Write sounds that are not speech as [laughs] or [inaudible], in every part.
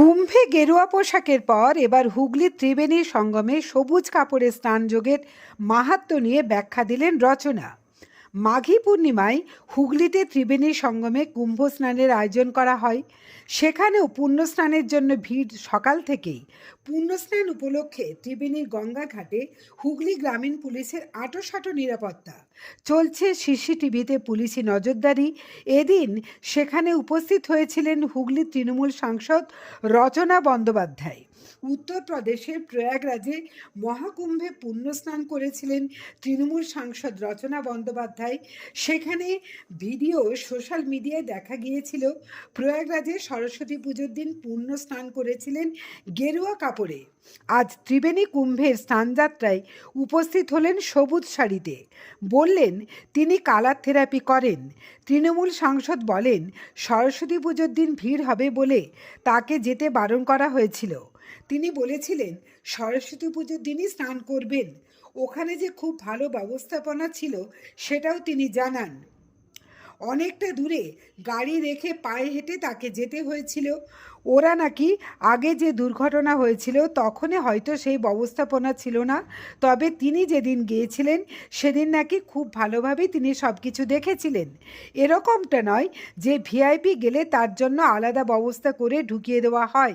কুম্ভে গেরুয়া পোশাকের পর এবার হুগলি ত্রিবেণী সঙ্গমে সবুজ কাপড়ের স্নানযোগের মাহাত্ম নিয়ে ব্যাখ্যা দিলেন রচনা। মাঘী পূর্ণিমায় হুগলিতে ত্রিবেণী সঙ্গমে কুম্ভ স্নানের আয়োজন করা হয়। সেখানেও পুণ্য স্নানের জন্য ভিড় সকাল থেকেই। পুণ্যস্নান উপলক্ষে ত্রিবেণীর গঙ্গা ঘাটে হুগলি গ্রামীণ পুলিশের আটোসাটো নিরাপত্তা। চলছে সিসিটিভিতে পুলিশি নজরদারি। এদিন সেখানে উপস্থিত হয়েছিলেন হুগলি তৃণমূল সাংসদ রচনা বন্দ্যোপাধ্যায়। উত্তরপ্রদেশের প্রয়াগরাজে মহাকুম্ভে পুণ্যস্নান করেছিলেন তৃণমূল সাংসদ রচনা বন্দ্যোপাধ্যায়। সেখানে ভিডিও সোশ্যাল মিডিয়ায় দেখা গিয়েছিল, প্রয়াগরাজে সরস্বতী পুজোর দিন পুণ্য স্নান করেছিলেন গেরুয়া কাপড়ে। আজ ত্রিবেণী কুম্ভের স্নানযাত্রায় উপস্থিত হলেন সবুজ শাড়িতে। বললেন, তিনি কালার থেরাপি করেন। তৃণমূল সাংসদ বলেন, সরস্বতী পুজোর দিন ভিড় হবে বলে তাকে যেতে বারণ করা হয়েছিল। তিনি বলেছিলেন, সরস্বতী পুজোর দিনই স্নান করবেন। ওখানে যে খুব ভালো ব্যবস্থাপনা ছিল, সেটাও তিনি জানান। অনেকটা দূরে গাড়ি রেখে পায়ে হেঁটে তাকে যেতে হয়েছিল। ওরা নাকি আগে যে দুর্ঘটনা হয়েছিল তখনই হয়তো সেই ব্যবস্থাপনা ছিল না। তবে তিনি যেদিন গিয়েছিলেন, সেদিন নাকি খুব ভালোভাবেই তিনি সব কিছু দেখেছিলেন। এরকমটা নয় যে ভিআইপি গেলে তার জন্য আলাদা ব্যবস্থা করে ঢুকিয়ে দেওয়া হয়।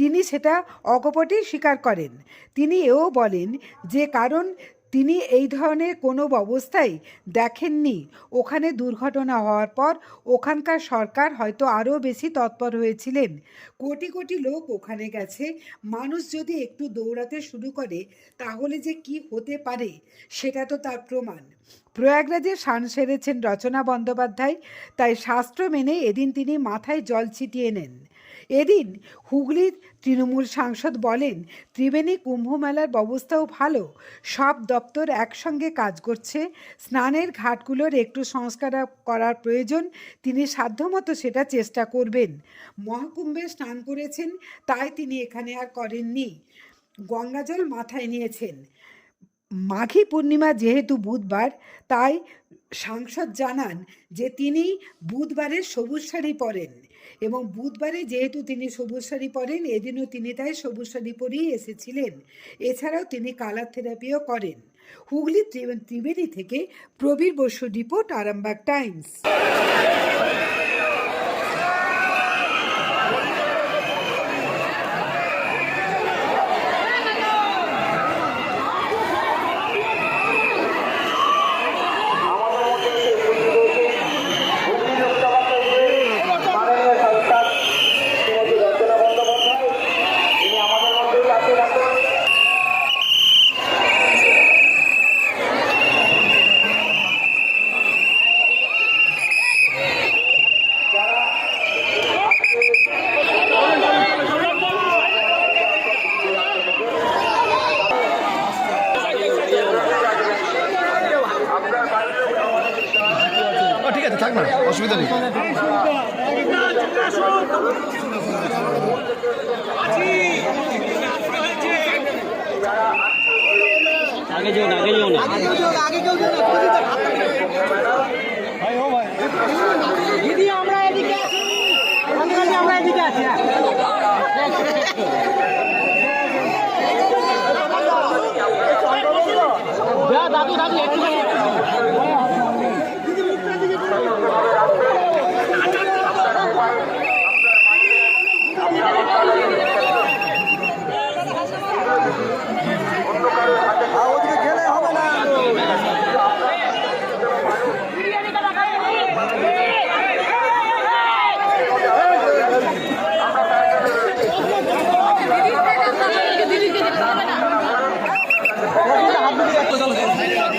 তিনি সেটা অকপটেই স্বীকার করেন। তিনি এও বলেন যে, কারণ তিনি এই ধরনের কোনো ব্যবস্থাই দেখেননি। ওখানে দুর্ঘটনা হওয়ার পর ওখানকার সরকার হয়তো আরও বেশি তৎপর হয়েছিলেন। কোটি কোটি লোক ওখানে গেছে। মানুষ যদি একটু দৌড়াতে শুরু করে, তাহলে যে কি হতে পারে, সেটা তো তার প্রমাণ। প্রয়াগরাজে সান সেরেছেন রচনা বন্দ্যোপাধ্যায়, তাই শাস্ত্র মেনে এদিন তিনি মাথায় জল ছিটিয়ে নেন। এদিন হুগলির তৃণমূল সাংসদ বলেন, ত্রিবেণী কুম্ভ মেলার ব্যবস্থাও ভালো, সব দপ্তর একসঙ্গে কাজ করছে, স্নানের ঘাটগুলোর একটু সংস্কার করার প্রয়োজন, তিনি সাধ্যমতো সেটা চেষ্টা করবেন। মহাকুম্ভে স্নান করেছেন, তাই তিনি এখানে আর করেননি। গঙ্গাজল মাথায় নিয়েছেন। মাঘী পূর্ণিমা যেহেতু বুধবার, তাই সাংসদ জানান যে তিনি বুধবারের সবুজ শাড়ি পরেন। এবং বুধবারে যেহেতু তিনি সবুজ শাড়ি পরেন, এদিনও তিনি তাই সবুজ শাড়ি পরেই এসেছিলেন। এছাড়াও তিনি কালার থেরাপিও করেন। হুগলি ত্রি- ত্রিবেণী থেকে প্রবীর বসু রিপোর্ট, আরামবাগ টাইমস আমাদের মধ্যে এসে উপস্থিত হয়েছে হুগলি লোকসভা কেন্দ্রের মাননীয় সাংসদ শ্রীমতী রচনা বন্দ্যোপাধ্যায় তিনি আমাদের মধ্যেই আছেন এখন যারা আজকে ও, ঠিক আছে থাক না অসুবিধা নেই আগে যেও না আগে যেও না দিদি আমরা এদিকে আছি আমরা এদিকে আছি দাদু দাদু একটু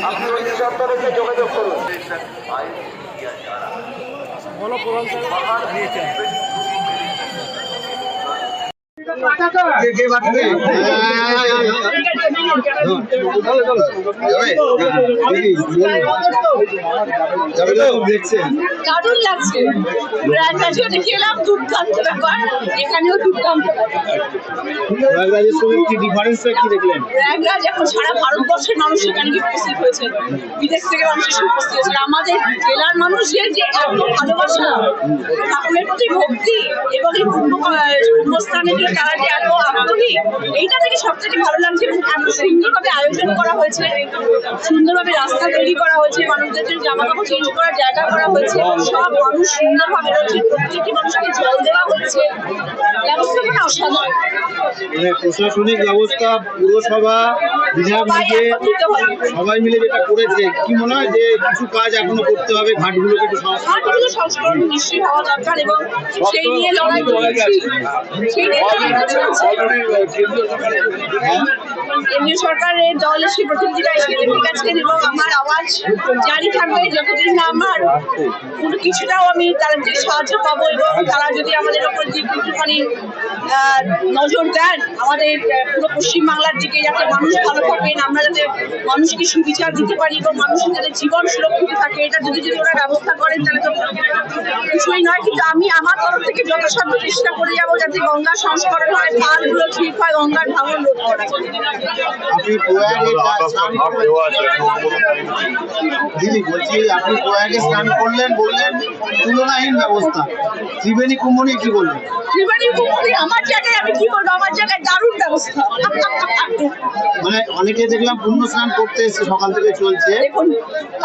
আপনি ওই দপ্তরে এসে যোগাযোগ করুন দেখছেন এখন ভারতবর্ষের মানুষ হয়েছে। আমাদের জেলার মানুষের যে এত ভালোবাসা, ঠাকুরের প্রতি ভক্তি এবং তারা যে এত আগ্রহী এইটা থেকে সব থেকে ভালো লাগছে এবং এত সুন্দরভাবে আয়োজন করা হয়েছে সুন্দরভাবে রাস্তা তৈরি করা হয়েছে মানুষদের জন্য জামা কাপড় চেঞ্জ করার জায়গা করা হয়েছে সব মানুষ সুন্দরভাবে রয়েছে প্রত্যেকটি মানুষকে জল দেওয়া হচ্ছে। ব্যবস্থাপনা অসাধারণ। মানে প্রশাসনিক ব্যবস্থা পুরসভা বিধায়ক সবাই মিলে যেটা করেছে কি মনে হয় যে কিছু কাজ এখনও করতে হবে ঘাটগুলোকে একটু সংস্কার সংস্করণ নিশ্চয়ই হওয়া দরকার এবং সেই নিয়ে লড়াই সেই নিয়ে লড়াইটা চলছে কেন্দ্রীয় সরকারের দল এসে প্রতিনিধিরা এসে দেখে গেছেন এবং আমার আওয়াজ জারি থাকবে যতদিন না আমার কোনো কিছুটাও আমি তাদের থেকে সাহায্য পাবো এবং তারা যদি আমাদের ওপর দিকে একটুখানি নজর দেন, আমাদের পুরো পশ্চিমবাংলার দিকে যাতে মানুষ ভালো থাকেন, আমরা যাতে মানুষকে সুবিচার দিতে পারি এবং মানুষের যাতে জীবন সুরক্ষিত থাকে, এটা যদি যদি ওরা ব্যবস্থা করেন, তাহলে তো কিছুই নয়। কিন্তু আমি আমার তরফ থেকে যথাসাধ্য চেষ্টা করে যাব যাতে গঙ্গা সংস্করণ হয় পালগুলো ঠিক হয়, গঙ্গার ভাঙন রোধ করা আপনি প্রয়াগে স্নান দিদি বলছি আপনি প্রয়াগে স্নান করলেন বললেন তুলনাহীন ব্যবস্থা। ত্রিবেণী কি বলবেন ত্রিবেণী কুমারী আমার জায়গায় আমি কি বলব? আমার জায়গায় দারুণ ব্যবস্থা। মানে অনেকে দেখলাম পুণ্য স্নান করতে এসছে সকাল থেকে চলছে।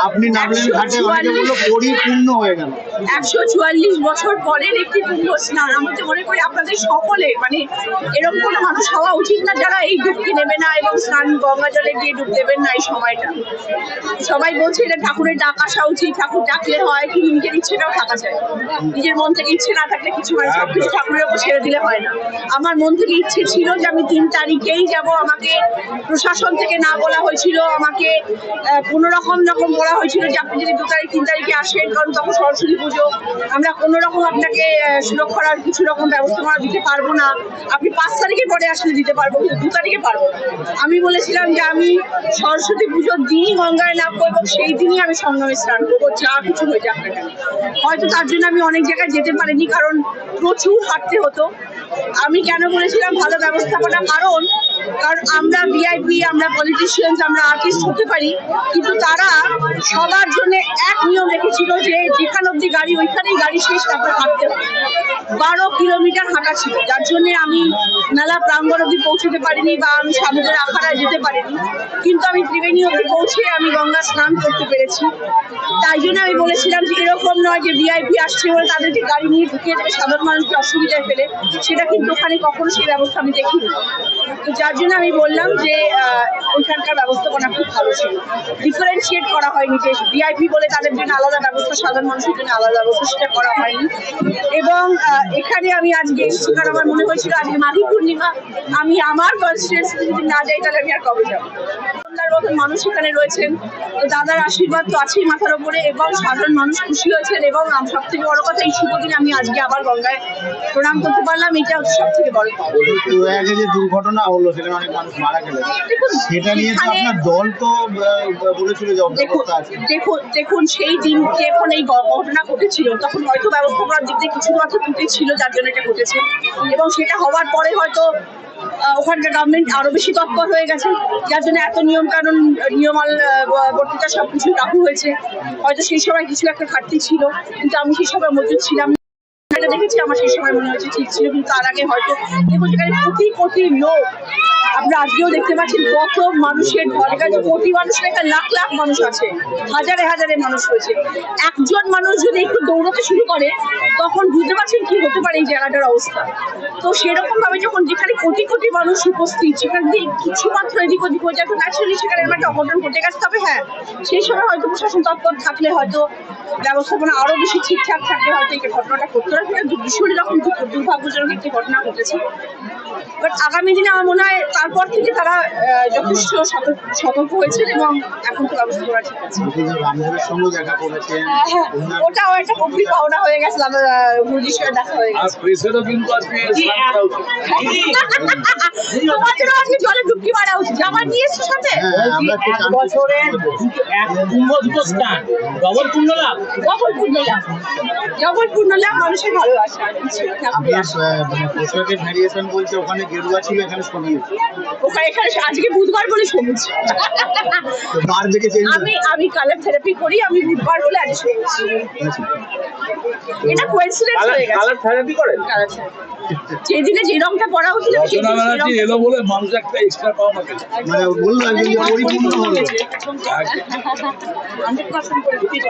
আপনি নামলেন ঘাটে অনেকে বলল পরিপূর্ণ হয়ে গেল। একশো চুয়াল্লিশ বছর পরের একটি কুম্ভ স্নান। আমি তো মনে করি আপনাদের সকলে মানে এরকম কোনো মানুষ হওয়া উচিত না যারা এই ডুবকি নেবে না এবং স্নান গঙ্গা জলে গিয়ে ডুব দেবেন না এই সময়টা। সবাই বলছে এটা ঠাকুরের ডাক আসা উচিত ঠাকুর ডাকলে হয় কিন্তু নিজের ইচ্ছেটাও থাকা যায়। নিজের মন থেকে ইচ্ছে না থাকলে কিছু হয় সবকিছু ঠাকুরের উপর ছেড়ে দিলে হয় না। আমার মন থেকে ইচ্ছে ছিল যে আমি তিন তারিখেই যাব আমাকে প্রশাসন থেকে না বলা হয়েছিল আমাকে কোনো রকম রকম বলা হয়েছিল যে আপনি যদি দু তারিখ তিন তারিখে আসেন কারণ তখন সরস্বতী পুজো আমরা কোনো রকম আপনাকে সুরক্ষার আর কিছু রকম ব্যবস্থাপনা দিতে পারব না। আপনি পাঁচ তারিখে পরে আসলে দিতে পারব কিন্তু দু তারিখে পারব না। আমি বলেছিলাম যে আমি সরস্বতী পুজোর দিনই গঙ্গায় নামবো করব সেই দিনই আমি সঙ্গমে স্নান করব, যা কিছু হয়ে যাক হয়তো তার জন্য আমি অনেক জায়গায় যেতে পারিনি, কারণ প্রচুর হাঁটতে হতো। আমি কেন বলেছিলাম ভালো ব্যবস্থাপনা কারণ কারণ আমরা ভিআইপি আমরা পলিটিশিয়ানস আমরা আর্টিস্ট হতে পারি, কিন্তু তারা সবার জন্য এক নিয়ম রেখেছিল যে যেখান অব্দি গাড়ি, ওইখানেই গাড়ি শেষ, তারপর হাঁটতে হবে। বারো কিলোমিটার হাঁটা ছিল, যার জন্য আমি মেলা প্রাঙ্গণ অব্দি পৌঁছতে পারিনি বা আমি সামুদ্রের আখাড়ায় যেতে পারিনি। কিন্তু আমি ত্রিবেণী অব্দি পৌঁছে আমি গঙ্গা স্নান করতে পেরেছি। তাই জন্য আমি বলেছিলাম যে এরকম নয় যে ভিআইপি আসছে বলে তাদেরকে গাড়ি নিয়ে ঢুকিয়ে দেবে সাধারণ মানুষকে অসুবিধায় ফেলে। সেটা কিন্তু ওখানে কখনো সেই ব্যবস্থা আমি দেখিনি। তো যার জন্য আমি বললাম যে ওইখানকার ব্যবস্থাপনা খুব ভালো ছিল। ডিফারেন্সিয়েট করা হয়নি যে ভিআইপি বলে তাদের জন্য আলাদা ব্যবস্থা, সাধারণ মানুষের জন্য আলাদা ব্যবস্থা সেটা করা হয়নি। এবং এখানে আমি আজকে এসেছি কারণ আমার মনে হয়েছিল, আজকে মাঘী পূর্ণিমা, আমি আমার কনস্টিটুয়েন্সি যদি না যাই তাহলে আমি আর কবে যাব? সন্ধ্যার মতন মানুষ এখানে রয়েছেন। তো দাদার আশীর্বাদ তো আছেই মাথার ওপরে এবং সাধারণ মানুষ খুশি হয়েছেন এবং সব থেকে বড় কথা এই শুভ দিনে আমি আজকে আবার গঙ্গায় প্রণাম করতে পারলাম এটা হচ্ছে সব থেকে বড় যে দুর্ঘটনা হলো সেখানে অনেক মানুষ মারা গেল সেটা নিয়ে তো আপনার দল তো বলেছিল যে দেখুন আছে। দেখুন দেখুন সেই দিনকে যখন এই ঘটনা ঘটেছিল তখন হয়তো ব্যবস্থাপনার দিক দিয়ে কিছু মাত্র ত্রুটি ছিল যার জন্য এটা ঘটেছে। এবং সেটা হওয়ার পরে হয়তো ওখানকার গভর্নমেন্ট আরও বেশি তৎপর হয়ে গেছে। যার জন্য এত নিয়ম কানুন নিয়মাল বর্তিতা সব কিছু লাগু হয়েছে। হয়তো সেই সময় কিছু একটা ঘাটতি ছিল, কিন্তু আমি সেই সময় মজুদ ছিলাম। দেখেছি, আমার সেই সময় মনে হয়েছে ঠিক ছিল, কিন্তু তার আগে হয়তো দেখুন সেখানে কোটি কোটি লোক আপনারা আজকেও দেখতে পাচ্ছেন কত মানুষের ঢল এখানে কোটি মানুষের এখানে লাখ লাখ মানুষ আছে, হাজারে হাজারে মানুষ রয়েছে। একজন মানুষ যদি একটু দৌড়াতে শুরু করে, তখন বুঝতে পারছেন কি হতে পারে এই জায়গাটার অবস্থা। তো সেরকম ভাবে যখন যেখানে কোটি কোটি মানুষ উপস্থিত, সেখান দিয়ে কিছু মাত্র এদিক ওদিক হয়ে যায়, তো ন্যাচারালি সেখানে একটা অঘটন ঘটে গেছে। তবে হ্যাঁ সেই সময় হয়তো প্রশাসন তৎপর থাকলে হয়তো ব্যবস্থাপনা আরও বেশি ঠিকঠাক থাকলে হয়তো এই ঘটনাটা ঘটতো সেটা ভীষণ রকম দুর্ভাগ্যজনক একটি ঘটনা ঘটেছে। বাট আগামী দিনে আমার মনে হয় তারপর থেকে তারা যথেষ্ট সতর্ক হয়েছেন এবং এখন তো ব্যবস্থা করা ঠিক আছে। হ্যাঁ, অন্যান্য- ওটাও একটা গভীর পাওনা হয়ে গেছে গুরুজির দেখা হয়ে গেছে। প্রেসেরও কিন্তু আজকে স্নান করা উচিত। তোমাদেরও আজকে জলে ডুবকি মারা উচিত। আমার নিয়ে এসছো সাথে? হ্যাঁ আমরা একটু এক জানতে বছরের এক কুম্ভ দুটো স্থান। ডবল পূর্ণ লাভ ডবল পূর্ণ লাভ ডবল পূর্ণ লাভ মানুষের ভালোবাসা। আর কিছু না। আপনার আহ, মানে বলছে ওখানে গেরুয়া ছিল এখানে সবুজ ওখানে এখানে আজকে বুধবার বলে সবুজ। আমি আমি কালার থেরাপি করি আমি বুধবার বলে আজ সবুজ। এটা কোইন্সিডেন্স কালার হয়ে গেছে। কালার থেরাপি করেন? কালার যে দিনে যে রংটা পরা উচিত সেই দিনে সেই ব্যানার্জি রংটা- এলো বলে মানুষ একটা এক্সট্রা পাওয়া মানে বলল একজন পরিপূর্ণ হলো। 100% [laughs] করে দিতে